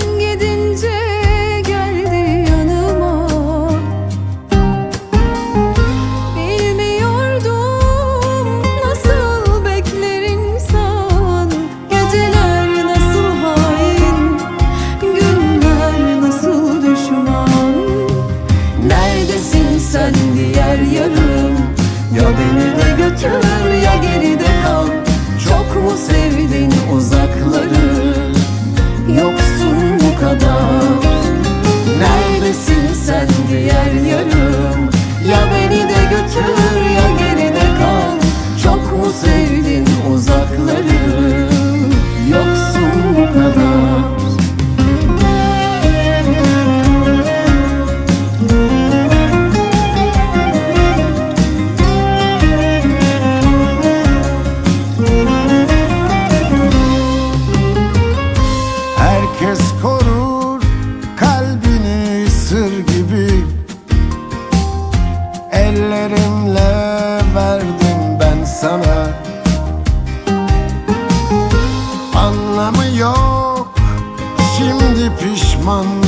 sen gidin kadar. Neredesin sen diğer yarım? herkes korur Kalbini sır gibi. Ellerimle verdim ben sana. Anlamı yok Şimdi pişman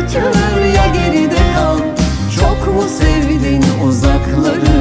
götür ya geride kal. Çok mu sevdin uzakları?